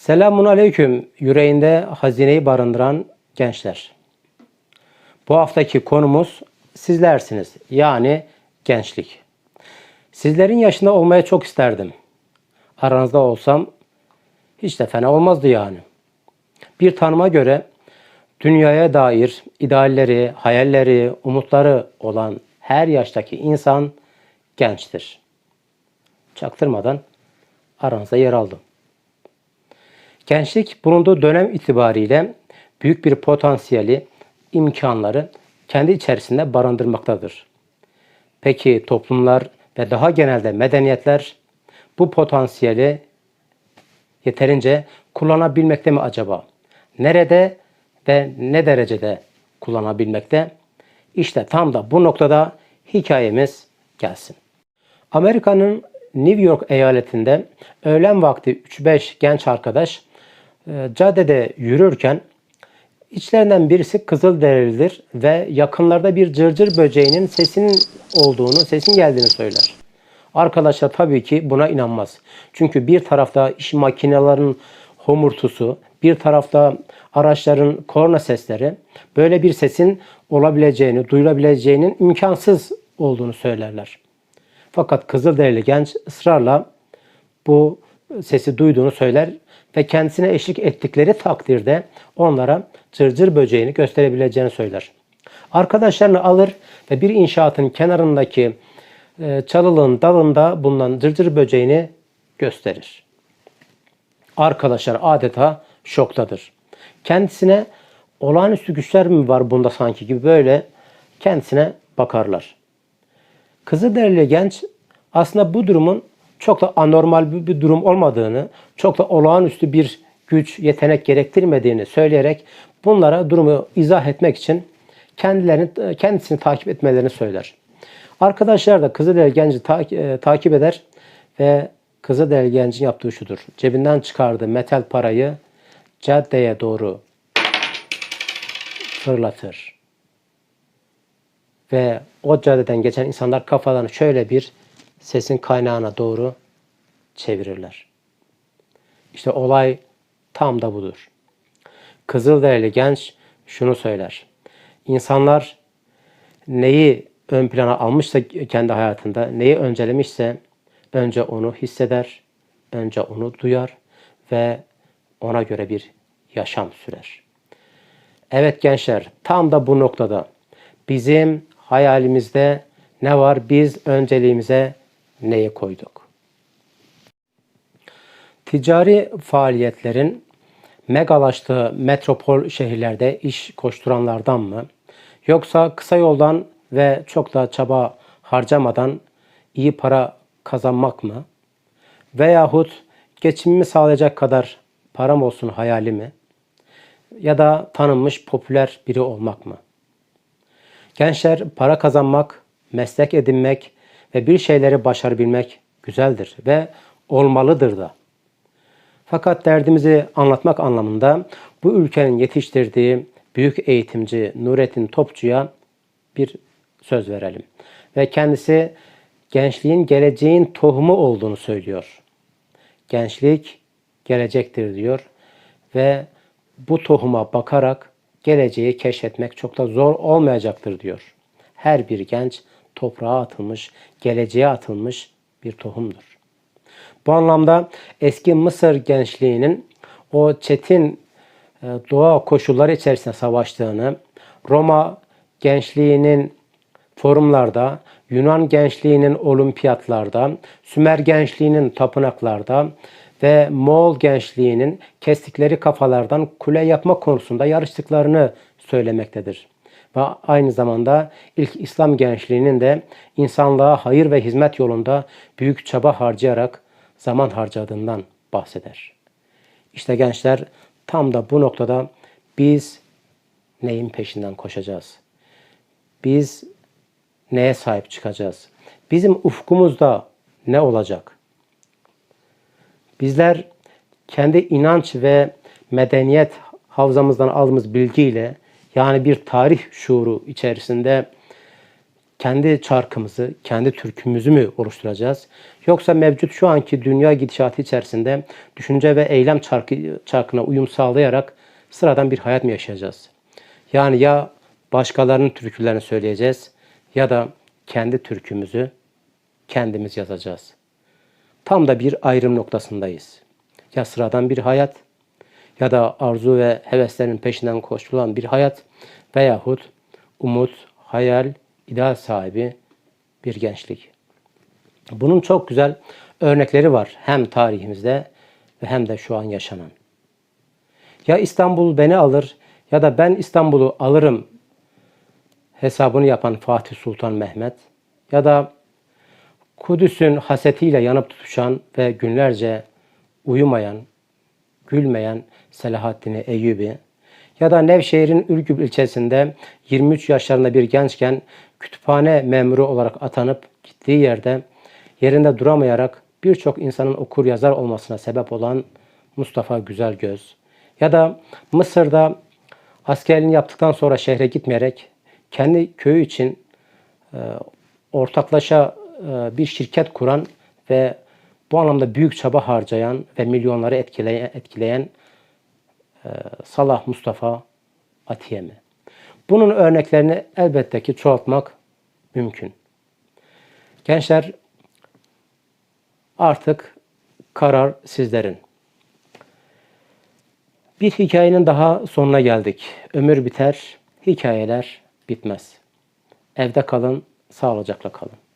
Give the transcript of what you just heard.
Selamun aleyküm yüreğinde hazineyi barındıran gençler. Bu haftaki konumuz sizlersiniz yani gençlik. Sizlerin yaşında olmaya çok isterdim. Aranızda olsam hiç de fena olmazdı yani. Bir tanıma göre dünyaya dair idealleri, hayalleri, umutları olan her yaştaki insan gençtir. Çaktırmadan aranızda yer aldım. Gençlik bulunduğu dönem itibariyle büyük bir potansiyeli, imkanları kendi içerisinde barındırmaktadır. Peki toplumlar ve daha genelde medeniyetler bu potansiyeli yeterince kullanabilmekte mi acaba? Nerede ve ne derecede kullanabilmekte? İşte tam da bu noktada hikayemiz gelsin. Amerika'nın New York eyaletinde öğlen vakti 3-5 genç arkadaş caddede yürürken içlerinden birisi Kızılderilidir ve yakınlarda bir cırcır böceğinin sesinin olduğunu, sesin geldiğini söyler. Arkadaşlar tabii ki buna inanmaz. Çünkü bir tarafta iş makinelerin homurtusu, bir tarafta araçların korna sesleri böyle bir sesin olabileceğini, duyulabileceğinin imkansız olduğunu söylerler. Fakat Kızılderili genç ısrarla bu sesi duyduğunu söyler ve kendisine eşlik ettikleri takdirde onlara cırcır böceğini gösterebileceğini söyler. Arkadaşlarını alır ve bir inşaatın kenarındaki e, çalılığın dalında bulunan cırcır böceğini gösterir. Arkadaşlar adeta şoktadır. Kendisine olağanüstü güçler mi var bunda sanki gibi böyle kendisine bakarlar. Kızılderili genç aslında bu durumun çok da anormal bir, bir durum olmadığını, çok da olağanüstü bir güç, yetenek gerektirmediğini söyleyerek bunlara durumu izah etmek için kendilerini kendisini takip etmelerini söyler. Arkadaşlar da Kızılderili genci ta, e, takip eder ve Kızılderili gencin yaptığı şudur. Cebinden çıkardığı metal parayı caddeye doğru fırlatır. Ve o caddeden geçen insanlar kafalarını şöyle bir sesin kaynağına doğru çevirirler. İşte olay tam da budur. Kızılderili genç şunu söyler. İnsanlar neyi ön plana almışsa kendi hayatında, neyi öncelemişse önce onu hisseder, önce onu duyar ve ona göre bir yaşam sürer. Evet gençler, tam da bu noktada bizim hayalimizde ne var? Biz önceliğimize neyi koyduk? Ticari faaliyetlerin megalaştığı metropol şehirlerde iş koşturanlardan mı? Yoksa kısa yoldan ve çok da çaba harcamadan iyi para kazanmak mı? Veyahut geçimimi sağlayacak kadar param olsun hayali mi? Ya da tanınmış popüler biri olmak mı? Gençler para kazanmak, meslek edinmek ve bir şeyleri başarabilmek güzeldir ve olmalıdır da. Fakat derdimizi anlatmak anlamında bu ülkenin yetiştirdiği büyük eğitimci Nurettin Topçu'ya bir söz verelim. Ve kendisi gençliğin geleceğin tohumu olduğunu söylüyor. Gençlik gelecektir diyor ve bu tohuma bakarak geleceği keşfetmek çok da zor olmayacaktır diyor. Her bir genç toprağa atılmış, geleceğe atılmış bir tohumdur. Bu anlamda eski Mısır gençliğinin o çetin e, doğa koşulları içerisinde savaştığını, Roma gençliğinin forumlarda, Yunan gençliğinin olimpiyatlarda, Sümer gençliğinin tapınaklarda ve Moğol gençliğinin kestikleri kafalardan kule yapma konusunda yarıştıklarını söylemektedir. Ve aynı zamanda ilk İslam gençliğinin de insanlığa hayır ve hizmet yolunda büyük çaba harcayarak zaman harcadığından bahseder. İşte gençler tam da bu noktada biz neyin peşinden koşacağız? Biz neye sahip çıkacağız? Bizim ufkumuzda ne olacak? Bizler kendi inanç ve medeniyet havzamızdan aldığımız bilgiyle yani bir tarih şuuru içerisinde kendi çarkımızı, kendi türkümüzü mü oluşturacağız? Yoksa mevcut şu anki dünya gidişatı içerisinde düşünce ve eylem çarkı, çarkına uyum sağlayarak sıradan bir hayat mı yaşayacağız? Yani ya başkalarının türkülerini söyleyeceğiz ya da kendi türkümüzü kendimiz yazacağız. Tam da bir ayrım noktasındayız. Ya sıradan bir hayat ya da arzu ve heveslerin peşinden koşulan bir hayat veyahut umut, hayal, ideal sahibi bir gençlik. Bunun çok güzel örnekleri var hem tarihimizde ve hem de şu an yaşanan. Ya İstanbul beni alır ya da ben İstanbul'u alırım hesabını yapan Fatih Sultan Mehmet ya da Kudüs'ün hasetiyle yanıp tutuşan ve günlerce uyumayan, gülmeyen Selahaddin Eyyubi ya da Nevşehir'in Ürgüp ilçesinde 23 yaşlarında bir gençken kütüphane memuru olarak atanıp gittiği yerde yerinde duramayarak birçok insanın okur yazar olmasına sebep olan Mustafa Güzelgöz ya da Mısır'da askerliğini yaptıktan sonra şehre gitmeyerek kendi köyü için e, ortaklaşa e, bir şirket kuran ve bu anlamda büyük çaba harcayan ve milyonları etkileyen, etkileyen Salah Mustafa Atiye mi? Bunun örneklerini elbette ki çoğaltmak mümkün. Gençler artık karar sizlerin. Bir hikayenin daha sonuna geldik. Ömür biter, hikayeler bitmez. Evde kalın, sağlıcakla kalın.